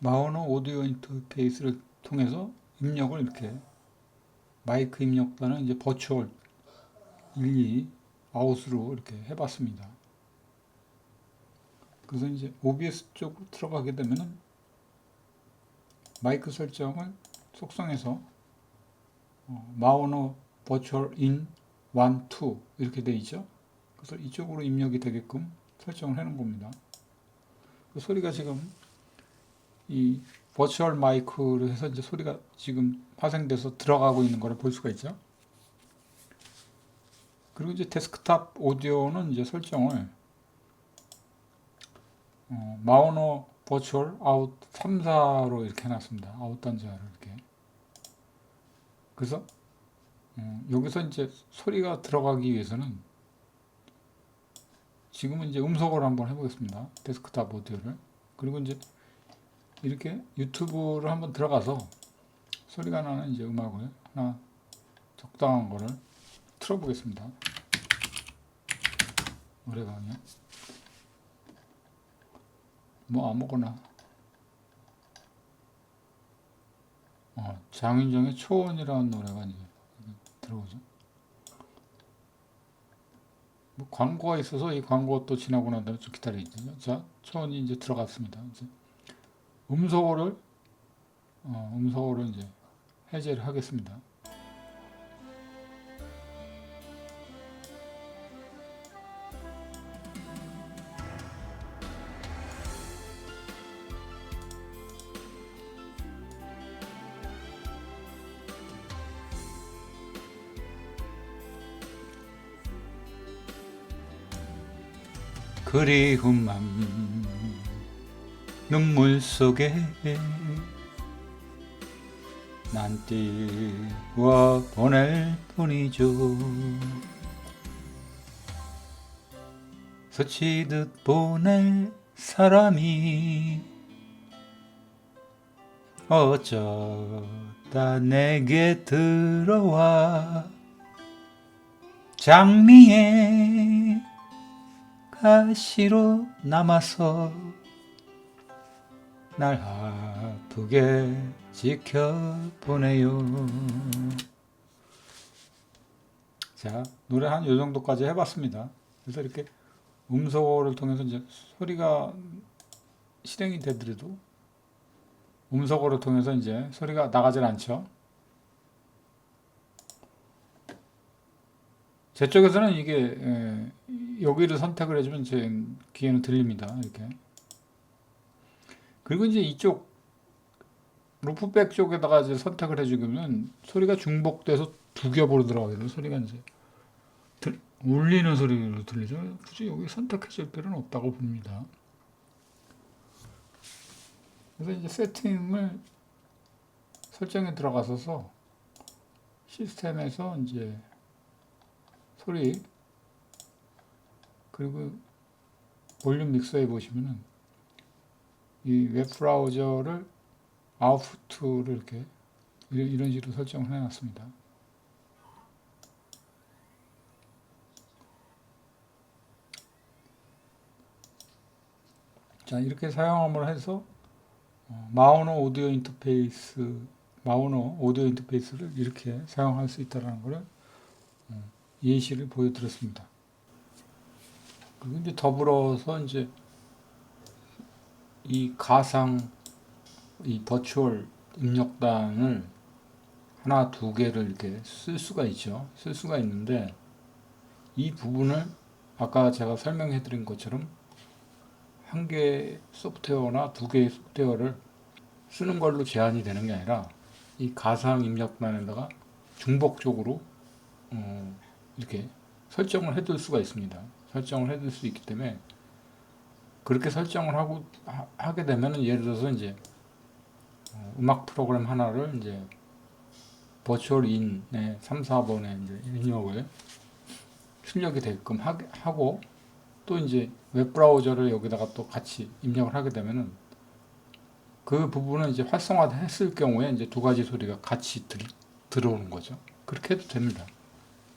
마우너 오디오 인터페이스를 통해서 입력을 이렇게 마이크 입력단은 이제 버추얼 1, 2 아웃으로 이렇게 해봤습니다. 그래서 이제 OBS 쪽으로 들어가게 되면은 마이크 설정을 속성해서 어, 마우너 버추얼 인 1, 2 이렇게 돼 있죠. 그래서 이쪽으로 입력이 되게끔 설정을 해놓은 겁니다. 그 소리가 지금 이 버추얼 마이크로 해서 이제 소리가 지금 파생돼서 들어가고 있는 거를 볼 수가 있죠. 그리고 이제 데스크탑 오디오는 이제 설정을 어, 마우너 버추얼 아웃 3, 4로 이렇게 해놨습니다. 아웃 단자를 이렇게. 그래서 어, 여기서 이제 소리가 들어가기 위해서는 지금은 이제 음성으로 한번 해보겠습니다. 데스크탑 오디오를. 그리고 이제 이렇게 유튜브를 한번 들어가서 소리가 나는 이제 음악을 하나 적당한 거를 틀어보겠습니다. 노래방이요. 뭐 아무거나. 어, 장윤정의 초원이라는 노래가 이제 들어오죠. 뭐 광고가 있어서 이 광고 또 지나고 난 다음에 좀 기다리죠. 자, 초원이 이제 들어갔습니다. 이제 음소거를 어, 음소거를 이제 해제를 하겠습니다. 그리운 맘 눈물 속에 난 띄워 보낼 뿐이죠. 스치듯 보낼 사람이 어쩌다 내게 들어와 장미에 가시로 남아서 날 아프게 지켜보네요. 자, 노래 한 요 정도까지 해봤습니다. 그래서 이렇게 음소거를 통해서 이제 소리가 실행이 되더라도 음소거를 통해서 이제 소리가 나가질 않죠. 제 쪽에서는 이게 에, 여기를 선택을 해주면 제 귀에는 들립니다. 이렇게. 그리고 이제 이쪽 루프백 쪽에다가 이제 선택을 해주면 소리가 중복돼서 두 겹으로 들어가게 돼요. 소리가 이제 들, 울리는 소리로 들리죠. 굳이 여기 선택해줄 필요는 없다고 봅니다. 그래서 이제 세팅을 설정에 들어가서서 시스템에서 이제 소리 그리고 볼륨 믹서에 보시면은 이 웹 브라우저를 아웃풋을 이렇게 이런, 식으로 설정을 해놨습니다. 자 이렇게 사용함을 해서 어, 마우너 오디오 인터페이스 마우너 오디오 인터페이스를 이렇게 사용할 수 있다는 것을 어, 예시를 보여드렸습니다. 그리고 이제 더불어서 이제 이 가상 이 버추얼 입력단을 하나 두 개를 이렇게 쓸 수가 있죠. 쓸 수가 있는데 이 부분을 아까 제가 설명해 드린 것처럼 한 개의 소프트웨어나 두 개의 소프트웨어를 쓰는 걸로 제한이 되는 게 아니라 이 가상 입력단에다가 중복적으로 어, 이렇게 설정을 해둘 수가 있습니다. 설정을 해둘 수 있기 때문에 그렇게 설정을 하고 하, 게 되면은 예를 들어서 이제 어, 음악 프로그램 하나를 이제 버추얼 인의 3, 4번에 이제 입력을 출력이 되게끔 하, 하고 또 이제 웹 브라우저를 여기다가 또 같이 입력을 하게 되면은 그 부분은 이제 활성화했을 경우에 이제 두 가지 소리가 같이 들, 들어오는 거죠. 그렇게 해도 됩니다.